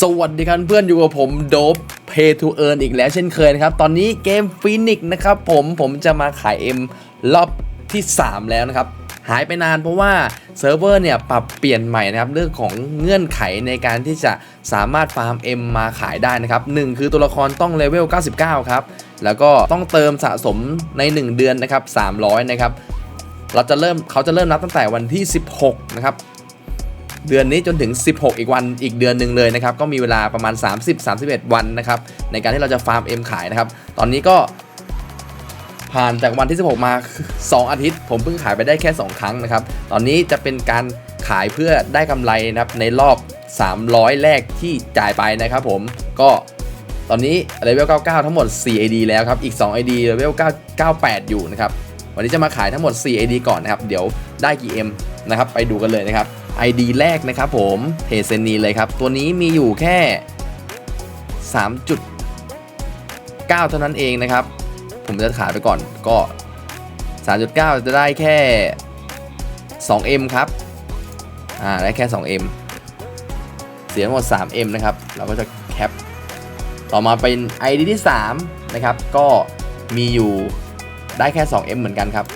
สวัสดีครับเพื่อนอยู่กับผมโดบ Pay to Earn อีกแล้วเช่นเคยนะครับ ตอนนี้เกมฟินิกนะครับผมผมจะมาขาย M รอบที่ 3 แล้วนะครับ หายไปนานเพราะว่าเซิร์ฟเวอร์เนี่ยปรับเปลี่ยนใหม่นะครับ เรื่องของเงื่อนไขในการที่จะสามารถฟาร์ม M มาขายได้นะครับ 1 คือตัวละครต้องเลเวล 99 ครับ แล้วก็ต้องเติมสะสมใน 1 เดือนนะครับ 300 นะครับเราจะเริ่มเขาจะเริ่มนับตั้งแต่วันที่ 16 นะครับ เดือนนี้จนถึง 16 อีกวันอีกเดือนหนึ่งเลยนะครับ ก็มีเวลาประมาณ 30-31 วันนะครับ ในการที่เราจะฟาร์ม M ขายนะครับ ตอนนี้ก็ผ่านจากวันที่ 16 มา 2 อาทิตย์ ผมเพิ่งขายไปได้แค่ 2 ครั้งนะครับ ตอนนี้จะเป็นการขายเพื่อได้กำไรนะครับในรอบ 300 แรกที่จ่ายไปนะครับผมก็ตอนนี้เลเวล 99 ทั้งหมด 4 ID แล้วครับ อีก 2 ID เลเวล98อยู่นะครับ วันนี้จะมาขายทั้งหมด 4 ID ก่อนนะครับ เดี๋ยวได้กี่ M นะครับ ไปดูกันเลยนะครับ ID แรกนะครับผมเพจเซนีเลยครับ ตัวนี้มีอยู่แค่ 3.9 เท่านั้นเองนะครับ ผมจะขายไปก่อนก็ 3.9 จะได้แค่ 2M ครับ อ่า ได้แค่ 2M เสียหมด 3M นะครับ เราก็จะแคป ต่อมาเป็น ID ที่ 3 นะครับ ก็มีอยู่ได้แค่ 2M เหมือนกันครับ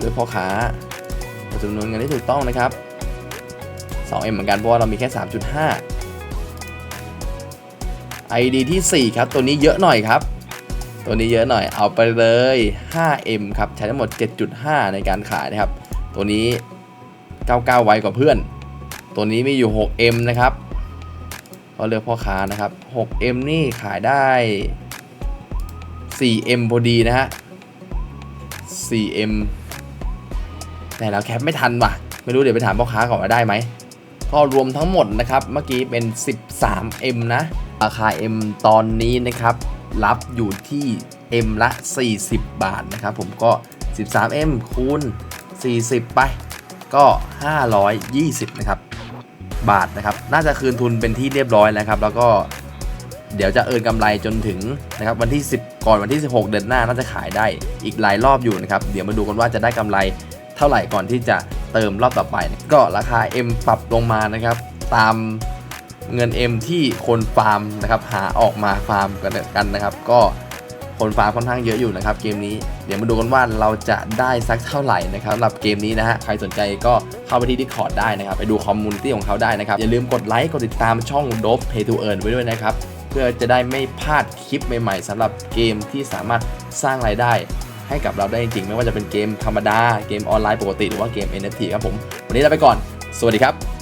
ด้วยพ่อค้า จำนวนเงินที่ถูกต้องนะครับ 2M เหมือนกันเพราะว่าเรามีแค่ 3.5 ID ที่ 4 ครับ ตัวนี้เยอะหน่อยครับ ตัวนี้เยอะหน่อยเอาไปเลย 5M ครับ ใช้ทั้งหมด 7.5 ในการขายนะครับ ตัวนี้ 99 ไวกว่าเพื่อน ตัวนี้มีอยู่ 6M นะครับก็เลือกพ่อค้านะครับ 6M นี่ขายได้ 4M พอดีนะฮะ 4M แต่เราแคปไม่ทันว่ะ ไม่รู้เดี๋ยวไปถามพ่อค้าก่อนว่าได้ไหมก็รวมทั้งหมดนะครับเมื่อกี้เป็น 13M นะราคา M ตอนนี้นะครับ รับอยู่ที่ M ละ 40 บาทนะครับ ผมก็ 13M คูณ 40 ไป ก็ 520 นะครับ บาทนะครับ น่าจะคืนทุนเป็นที่เรียบร้อยแล้วครับ แล้วก็เดี๋ยวจะเอินกำไรจนถึงนะครับวันที่ 10 ก่อนวันที่ 16 เดือนหน้าน่าจะขายได้อีกหลายรอบอยู่นะครับ เดี๋ยวมาดูกันว่าจะได้กำไร เท่าไหร่ก่อนที่จะเติมรอบต่อไป ก็ราคา M ปรับลงมานะครับ ตามเงิน M ที่คนฟาร์มนะครับหาออกมาฟาร์มกันกันนะครับ ก็คนฟาร์มค่อนข้างเยอะอยู่นะครับเกมนี้เดี๋ยวมาดูกันว่าเราจะได้สักเท่าไหร่นะครับสำหรับเกมนี้นะฮะใครสนใจก็เข้าไปที่ Discord ได้นะครับ ไปดูคอมมูนิตี้ของเขาได้นะครับ อย่าลืมกดไลค์กดติดตามช่อง Dope Pay to Earn ไว้ด้วยนะครับ เพื่อจะได้ไม่พลาดคลิปใหม่ๆสำหรับเกมที่สามารถสร้างรายได้ ให้กับเราได้จริงๆ ไม่ว่าจะเป็นเกมธรรมดา เกมออนไลน์ปกติหรือว่าเกม NFT ครับผม วันนี้ลาไปก่อน สวัสดีครับ